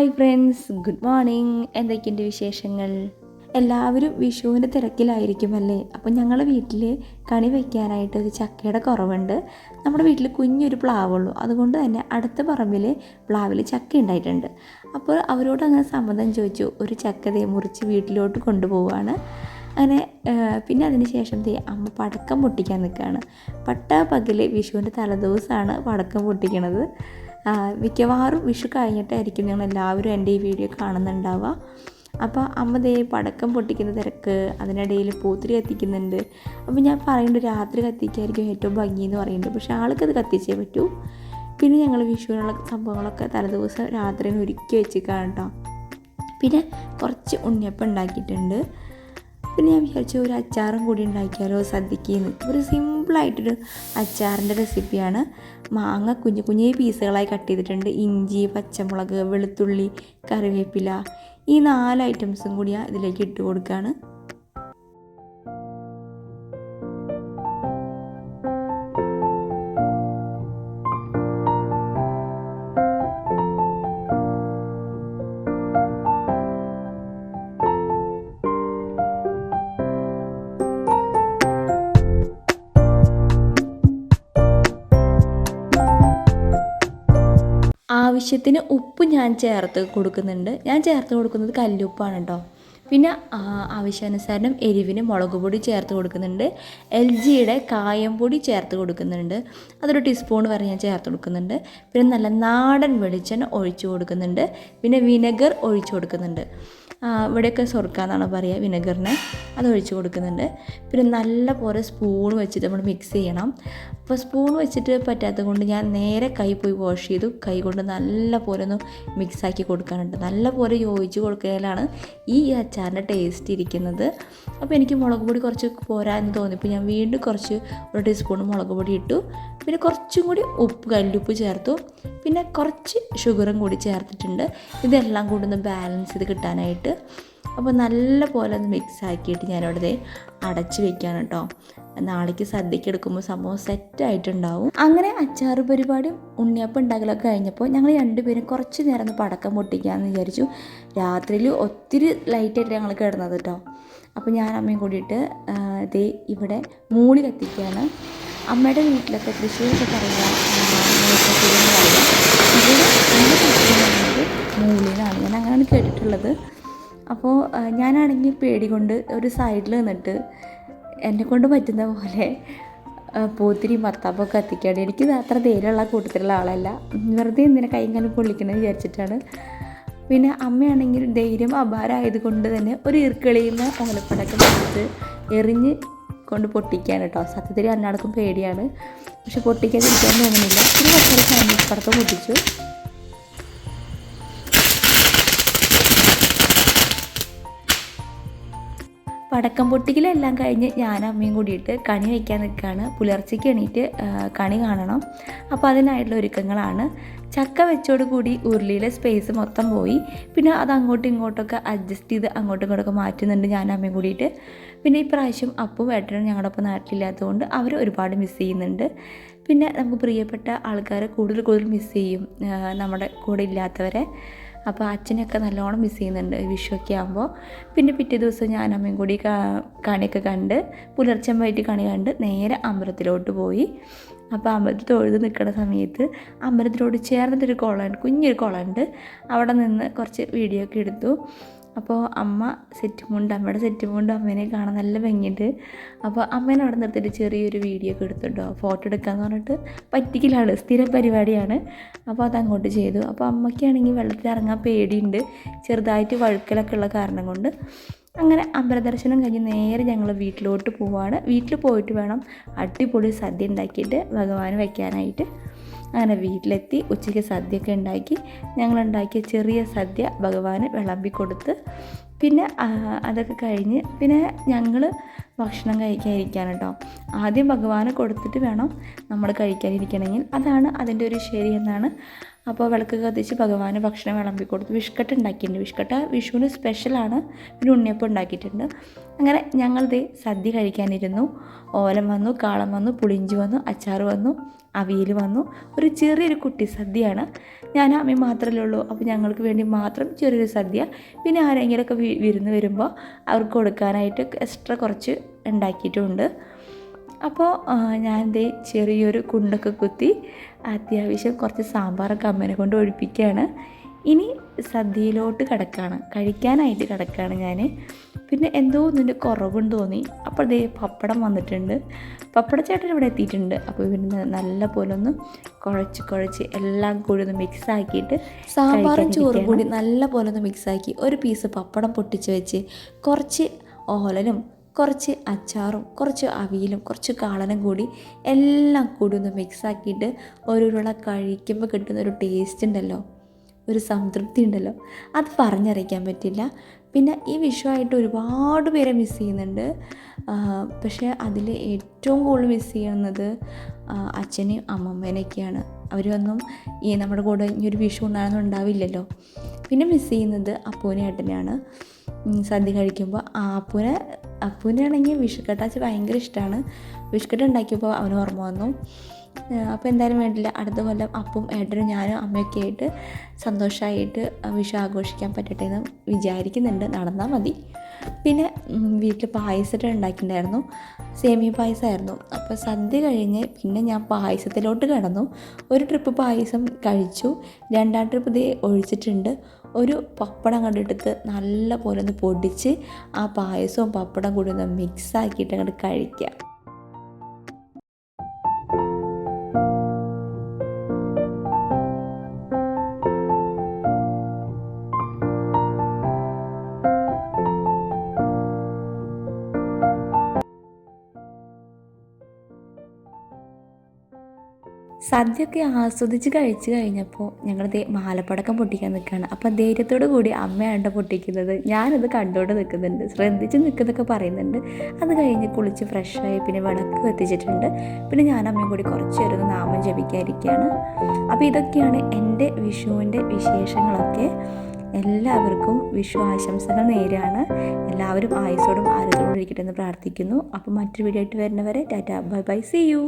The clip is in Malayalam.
ഹായ് ഫ്രണ്ട്സ് ഗുഡ് മോർണിംഗ് എന്തൊക്കെയുണ്ട് വിശേഷങ്ങൾ? എല്ലാവരും വിഷുവിന്റെ തിരക്കിലായിരിക്കുമല്ലേ? അപ്പോൾ ഞങ്ങളുടെ വീട്ടിൽ കണി വയ്ക്കാനായിട്ട് ഒരു ചക്കയുടെ കുറവുണ്ട്. നമ്മുടെ വീട്ടിൽ കുഞ്ഞൊരു പ്ലാവുള്ളൂ. അതുകൊണ്ട് തന്നെ അടുത്ത പറമ്പിൽ പ്ലാവിൽ ചക്ക ഉണ്ടായിട്ടുണ്ട്. അപ്പോൾ അവരോട് അങ്ങനെ സമ്മതം ചോദിച്ചു. ഒരു ചക്ക ദേ മുറിച്ച് വീട്ടിലോട്ട് കൊണ്ടുപോവാണ് അങ്ങനെ പിന്നെ അതിന് ശേഷം ദേ അമ്മ പടക്കം പൊട്ടിക്കാൻ നിൽക്കുകയാണ്. പട്ട പകൽ വിഷുവിന്റെ തലേദിവസമാണ് പടക്കം പൊട്ടിക്കണത്. മിക്കവാറും വിഷു കഴിഞ്ഞിട്ടായിരിക്കും ഞങ്ങൾ എല്ലാവരും എന്റെ ഈ വീഡിയോ കാണുന്നുണ്ടാവുക. അപ്പോൾ അമ്മ ദേ പടക്കം പൊട്ടിക്കുന്ന തിരക്ക് അതിനിടയിൽ പൂത്തിരി കത്തിക്കുന്നുണ്ട്. അപ്പോൾ ഞാൻ പറയുന്നുണ്ട് രാത്രി കത്തിക്കായിരിക്കും ഏറ്റവും ഭംഗി എന്ന് പറയുന്നുണ്ട്. പക്ഷേ അത് കത്തിച്ചേ പറ്റൂ. പിന്നെ ഞങ്ങൾ വിഷുവിനുള്ള സംഭവങ്ങളൊക്കെ തലേദിവസം രാത്രി ഒരുക്കി വെച്ചിക്കാണ് കേട്ടോ. പിന്നെ കുറച്ച് ഉണ്ണിയപ്പം ഉണ്ടാക്കിയിട്ടുണ്ട്. പിന്നെ ഞാൻ വിചാരിച്ചു ഒരു അച്ചാറും കൂടി ഉണ്ടാക്കിയാലോ സദ്യക്കെന്ന് ഒരു സിമ്പിളായിട്ടൊരു അച്ചാറിന്റെ റെസിപ്പിയാണ് മാങ്ങ കുഞ്ഞു കുഞ്ഞു പീസുകളായി കട്ട് ചെയ്തിട്ടുണ്ട്. ഇഞ്ചി പച്ചമുളക് വെളുത്തുള്ളി കറിവേപ്പില ഈ നാല് ഐറ്റംസും കൂടി ഇതിലേക്ക് ഇട്ട് കൊടുക്കുകയാണ്. ആവശ്യത്തിന് ഉപ്പ് ഞാൻ ചേർത്ത് കൊടുക്കുന്നുണ്ട്. ഞാൻ ചേർത്ത് കൊടുക്കുന്നത് കല്ലുപ്പാണ് കേട്ടോ പിന്നെ ആവശ്യാനുസരണം എരിവിന് മുളക് പൊടി ചേർത്ത് കൊടുക്കുന്നുണ്ട്. എൽ ജിയുടെ കായം പൊടി ചേർത്ത് കൊടുക്കുന്നുണ്ട്. അതൊരു ടീസ്പൂൺ വരെ ഞാൻ ചേർത്ത് കൊടുക്കുന്നുണ്ട്. പിന്നെ നല്ല നാടൻ വെളിച്ചെണ്ണ ഒഴിച്ചു കൊടുക്കുന്നുണ്ട്. പിന്നെ വിനെഗർ ഒഴിച്ചു കൊടുക്കുന്നുണ്ട്. ഇവിടെയൊക്കെ സ്വർക്കാന്നാണ് പറയുക വിനെഗറിനെ അത് ഒഴിച്ചു കൊടുക്കുന്നുണ്ട്. പിന്നെ നല്ല പോലെ സ്പൂൺ വെച്ചിട്ട് നമ്മൾ മിക്സ് ചെയ്യണം. അപ്പോൾ സ്പൂൺ വെച്ചിട്ട് പറ്റാത്തത് കൊണ്ട് ഞാൻ നേരെ കൈ പോയി വാഷ് ചെയ്തു. കൈ കൊണ്ട് നല്ല പോലെ ഒന്ന് മിക്സാക്കി കൊടുക്കാനുണ്ട്. നല്ല പോലെ യോജിച്ച് കൊടുക്കുന്നതിലാണ് ഈ അച്ചാറിന്റെ ടേസ്റ്റ് ഇരിക്കുന്നത്. അപ്പോൾ എനിക്ക് മുളക് പൊടി കുറച്ച് പോരാ എന്ന് തോന്നിയപ്പോൾ ഞാൻ വീണ്ടും കുറച്ച് ഒരു ടീസ്പൂൺ മുളക് പൊടി ഇട്ടു. പിന്നെ കുറച്ചും കൂടി ഉപ്പ് കല്ലുപ്പ് ചേർത്തു. പിന്നെ കുറച്ച് ഷുഗറും കൂടി ചേർത്തിട്ടുണ്ട്. ഇതെല്ലാം കൂടി ഒന്ന് ബാലൻസ് ചെയ്ത് കിട്ടാനായിട്ട്. അപ്പോൾ നല്ല പോലെ ഒന്ന് മിക്സ് ആക്കിയിട്ട് ഞാനിവിടെ അടച്ച് വെക്കുകയാണ് കേട്ടോ. നാളേക്ക് സദ്യക്ക് എടുക്കുമ്പോൾ സംഭവം സെറ്റ് ആയിട്ടുണ്ടാവും. അങ്ങനെ അച്ചാറ് പരിപാടിയും ഉണ്ണിയപ്പം ഉണ്ടാക്കലൊക്കെ കഴിഞ്ഞപ്പോൾ ഞങ്ങൾ രണ്ടുപേരും കുറച്ച് നേരം ഒന്ന് പടക്കം പൊട്ടിക്കാമെന്ന് വിചാരിച്ചു. രാത്രിയിൽ ഒത്തിരി ലൈറ്റായിട്ട് ഞങ്ങൾ കിടന്നത് കേട്ടോ. അപ്പോൾ ഞാൻ അമ്മയും കൂടിയിട്ട് ദേ ഇവിടെ മൂളി കത്തിക്കുകയാണ്. അമ്മയുടെ വീട്ടിലൊക്കെ തൃശ്ശൂരൊക്കെ പറയുക ഇവിടെ എന്റെ ഞാൻ അങ്ങനെയാണ് കേട്ടിട്ടുള്ളത്. അപ്പോൾ ഞാനാണെങ്കിൽ പേടി കൊണ്ട് ഒരു സൈഡിൽ നിന്നിട്ട് എന്നെ കൊണ്ട് പറ്റുന്ന പോലെ പോത്തിരി മത്താപ്പൊക്കെ കത്തിക്കാണ്. എനിക്ക് അത്ര ധൈര്യമുള്ള കൂട്ടത്തിലുള്ള ആളല്ല. വെറുതെ എന്തിനെ കൈയും കാലും പൊള്ളിക്കണമെന്ന് വിചാരിച്ചിട്ടാണ്. പിന്നെ അമ്മയാണെങ്കിൽ ധൈര്യം അപാരമായത് കൊണ്ട് തന്നെ ഒരു ഈർക്കളിയിൽ നിന്ന് ഓലപ്പടക്കം എടുത്ത് എറിഞ്ഞ് കൊണ്ട് പൊട്ടിക്കാൻ കേട്ടോ. സത്യത്തിൽ അന്നാടക്കും പേടിയാണ്. പക്ഷെ പൊട്ടിക്കാതിരിക്കാൻ തോന്നുന്നില്ല. ഒരു കുറച്ചൊരു ഫാമിലി പടക്കം പൊട്ടിച്ചു. പടക്കം പൊട്ടിക്കലെല്ലാം കഴിഞ്ഞ് ഞാൻ അമ്മയും കൂടിയിട്ട് കണി വയ്ക്കാൻ നിൽക്കുകയാണ്. പുലർച്ചയ്ക്ക് എണീറ്റ് കണി കാണണം. അപ്പോൾ അതിനായിട്ടുള്ള ഒരുക്കങ്ങളാണ്. ചക്ക വെച്ചോട് കൂടി ഉരുളിയിലെ സ്പേസ് മൊത്തം പോയി. പിന്നെ അത് അങ്ങോട്ടും ഇങ്ങോട്ടൊക്കെ അഡ്ജസ്റ്റ് ചെയ്ത് അങ്ങോട്ടും ഇങ്ങോട്ടൊക്കെ മാറ്റുന്നുണ്ട് ഞാൻ അമ്മയും കൂടിയിട്ട്. പിന്നെ ഈ പ്രാവശ്യം അപ്പും ഏട്ടനും ഞങ്ങളുടെ ഒപ്പം നാട്ടിലില്ലാത്തതുകൊണ്ട് അവർ ഒരുപാട് മിസ് ചെയ്യുന്നുണ്ട്. പിന്നെ നമുക്ക് പ്രിയപ്പെട്ട ആൾക്കാരെ കൂടുതൽ കൂടുതൽ മിസ് ചെയ്യും നമ്മുടെ കൂടെ ഇല്ലാത്തവരെ. അപ്പോൾ അച്ഛനെയൊക്കെ നല്ലോണം മിസ് ചെയ്യുന്നുണ്ട് വിഷുവൊക്കെ ആകുമ്പോൾ പിന്നെ പിറ്റേ ദിവസം ഞാൻ അമ്മയും കൂടി കണിയൊക്കെ കണ്ട് വൈകിട്ട് കണി കണ്ട് നേരെ അമ്പലത്തിലോട്ട് പോയി. അപ്പോൾ അമ്പലത്തിൽ തൊഴുത് നിൽക്കുന്ന സമയത്ത് അമ്പലത്തിലോട് ചേർന്നിട്ടൊരു കുളമുണ്ട് കുഞ്ഞൊരു കുളമുണ്ട്. അവിടെ നിന്ന് കുറച്ച് വീഡിയോ ഒക്കെ എടുത്തു. അപ്പോൾ അമ്മ സെറ്റ് മുണ്ട് അമ്മയുടെ സെറ്റ് മുണ്ട് അമ്മേനെ കാണാൻ നല്ല ഭംഗിയുണ്ട്. അപ്പോൾ അമ്മേനെ അവിടെ നിർത്തിയിട്ട് ചെറിയൊരു വീഡിയോ ഒക്കെ എടുത്തിട്ടോ ഫോട്ടോ എടുക്കാമെന്ന് പറഞ്ഞിട്ട് പറ്റിക്കലാണ് സ്ഥിര പരിപാടിയാണ്. അപ്പോൾ അത് അങ്ങോട്ട് ചെയ്തു. അപ്പോൾ അമ്മയ്ക്കാണെങ്കിൽ വെള്ളത്തിൽ ഇറങ്ങാൻ പേടിയുണ്ട് ചെറുതായിട്ട് വഴുക്കലൊക്കെ ഉള്ള കാരണം കൊണ്ട്. അങ്ങനെ അമ്പലദർശനം കഴിഞ്ഞ് നേരെ ഞങ്ങൾ വീട്ടിലോട്ട് പോവാണ്. വീട്ടിൽ പോയിട്ട് വേണം അടിപൊളി സദ്യ ഉണ്ടാക്കിയിട്ട് ഭഗവാന് വയ്ക്കാനായിട്ട്. അങ്ങനെ വീട്ടിലെത്തി ഉച്ചയ്ക്ക് സദ്യയൊക്കെ ഉണ്ടാക്കി. ഞങ്ങളുണ്ടാക്കിയ ചെറിയ സദ്യ ഭഗവാന് വിളമ്പി കൊടുത്ത് പിന്നെ അതൊക്കെ കഴിഞ്ഞ് പിന്നെ ഞങ്ങൾ ഭക്ഷണം കഴിക്കാതിരിക്കാൻ കേട്ടോ ആദ്യം ഭഗവാന് കൊടുത്തിട്ട് വേണം നമ്മൾ കഴിക്കാനിരിക്കണമെങ്കിൽ. അതാണ് അതിന്റെ ഒരു ശരി എന്നാണ് അപ്പോൾ വിളക്ക് കത്തിച്ച് ഭഗവാന് ഭക്ഷണം വിളമ്പി കൊടുത്തു. വിഷ്കട്ട് ഉണ്ടാക്കിയിട്ടുണ്ട്. വിഷ്കട്ട വിഷുവിന് സ്പെഷ്യലാണ് പിന്നെ ഉണ്ണിയപ്പം ഉണ്ടാക്കിയിട്ടുണ്ട്. അങ്ങനെ ഞങ്ങളിത് സദ്യ കഴിക്കാനിരുന്നു. ഓലം വന്നു കാളം വന്നു പുളിഞ്ചി വന്നു അച്ചാർ വന്നു അവിയൽ വന്നു. ഒരു ചെറിയൊരു കുട്ടി സദ്യയാണ്. ഞാൻ അമ്മ മാത്രമല്ലേ ഉള്ളൂ. അപ്പോൾ ഞങ്ങൾക്ക് വേണ്ടി മാത്രം ചെറിയൊരു സദ്യ. പിന്നെ ആരെങ്കിലുമൊക്കെ വിരുന്ന് വരുമ്പോൾ അവർക്ക് കൊടുക്കാനായിട്ട് എക്സ്ട്രാ കുറച്ച് ഉണ്ടാക്കിയിട്ടുമുണ്ട് അപ്പോൾ ഞാൻ ദേ ചെറിയൊരു കുണ്ടൊക്കെ കുത്തി അത്യാവശ്യം കുറച്ച് സാമ്പാറൊക്കെ അമ്മേനെ കൊണ്ട് ഒഴിപ്പിക്കുകയാണ്. ഇനി സദ്യയിലോട്ട് കിടക്കുകയാണ്. കഴിക്കാനായിട്ട് കിടക്കുകയാണ് ഞാൻ പിന്നെ എന്തോ ഒന്നിന്റെ കുറവുണ്ട് തോന്നി. അപ്പോൾ ദേ പപ്പടം വന്നിട്ടുണ്ട്. പപ്പട ചേട്ടൻ ഇവിടെ എത്തിയിട്ടുണ്ട്. അപ്പോൾ ഇവന് നല്ല പോലെ ഒന്ന് കുഴച്ച് കുഴച്ച് എല്ലാം കൂടി ഒന്ന് മിക്സ് ആക്കിയിട്ട് സാമ്പാറും ചോറും കൂടി നല്ല പോലെ ഒന്ന് മിക്സാക്കി ഒരു പീസ് പപ്പടം പൊട്ടിച്ച് വെച്ച് കുറച്ച് ഓലനും കുറച്ച് അച്ചാറും കുറച്ച് അവിയലും കുറച്ച് കാളനും കൂടി എല്ലാം കൂടി ഒന്ന് മിക്സാക്കിയിട്ട് ഉരുള കഴിക്കുമ്പോൾ കിട്ടുന്ന ഒരു ടേസ്റ്റ് ഉണ്ടല്ലോ. ഒരു സംതൃപ്തി ഉണ്ടല്ലോ. അത് പറഞ്ഞറിയിക്കാൻ പറ്റില്ല. പിന്നെ ഈ വിഷുവായിട്ട് ഒരുപാട് പേരെ മിസ് ചെയ്യുന്നുണ്ട്. പക്ഷേ അതിൽ ഏറ്റവും കൂടുതൽ മിസ് ചെയ്യുന്നത് അച്ഛനെയും അമ്മമ്മേനെയൊക്കെയാണ്. അവരൊന്നും ഈ നമ്മുടെ കൂടെ ഇനി ഒരു വിഷു ഉണ്ടാകുന്ന ഉണ്ടാവില്ലല്ലോ. പിന്നെ മിസ് ചെയ്യുന്നത് അപ്പൂനെ ഏട്ടനെയാണ്. സദ്യ കഴിക്കുമ്പോൾ ആ അപ്പൂനെ അപ്പൂനാണെങ്കിൽ വിഷുക്കട്ടാച്ച് ഭയങ്കര ഇഷ്ടമാണ് വിഷുക്കട്ട ഉണ്ടാക്കിയപ്പോൾ അവന് ഓർമ്മ വന്നു. അപ്പോൾ എന്തായാലും വേണ്ടില്ല. അടുത്ത കൊല്ലം അപ്പും ഏട്ടനും ഞാനും അമ്മയൊക്കെ ആയിട്ട് സന്തോഷമായിട്ട് വിഷു ആഘോഷിക്കാൻ പറ്റട്ടെ എന്ന് വിചാരിക്കുന്നുണ്ട്. നടന്നാൽ മതി. പിന്നെ വീട്ടിൽ പായസമൊക്കെ ഉണ്ടാക്കിയിട്ടുണ്ടായിരുന്നു. സേമിയ പായസമായിരുന്നു. അപ്പോൾ സദ്യ കഴിഞ്ഞ് പിന്നെ ഞാൻ പായസത്തിലോട്ട് കിടന്നു. ഒരു ട്രിപ്പ് പായസം കഴിച്ചു. രണ്ടാം ട്രിപ്പ് ഇതേ ഒഴിച്ചിട്ടുണ്ട്. ഒരു പപ്പടം കണ്ടെടുത്ത് നല്ല പോലെ ഒന്ന് പൊടിച്ച് ആ പായസവും പപ്പടം കൂടി ഒന്ന് മിക്സ് ആക്കിയിട്ട് അങ്ങോട്ട് കഴിക്കുക സദ്യയൊക്കെ ആസ്വദിച്ച് കഴിച്ച് കഴിഞ്ഞപ്പോൾ ഞങ്ങളിത് മാലപ്പടക്കം പൊട്ടിക്കാൻ നിൽക്കുകയാണ്. അപ്പോൾ ധൈര്യത്തോടു കൂടി അമ്മയാണ് പൊട്ടിക്കുന്നത്. ഞാനത് കണ്ടോണ്ട് നിൽക്കുന്നുണ്ട്. ശ്രദ്ധിച്ച് നിൽക്കുന്നൊക്കെ പറയുന്നുണ്ട്. അത് കഴിഞ്ഞ് കുളിച്ച് ഫ്രഷായി പിന്നെ വിളക്ക് കത്തിച്ചിട്ടുണ്ട്. പിന്നെ ഞാൻ അമ്മയും കൂടി കുറച്ച് നേരം നാമം ജപിക്കാതിരിക്കുകയാണ് അപ്പോൾ ഇതൊക്കെയാണ് എന്റെ വിഷുവിന്റെ വിശേഷങ്ങളൊക്കെ. എല്ലാവർക്കും വിഷു ആശംസകൾ നേരാണ് എല്ലാവരും ആയുസോടും ആരോഗ്യത്തോടും ഇരിക്കട്ടെ എന്ന് പ്രാർത്ഥിക്കുന്നു. അപ്പോൾ മറ്റൊരു വീഡിയോ ആയിട്ട് വരുന്നവരെ tata bye bye see you.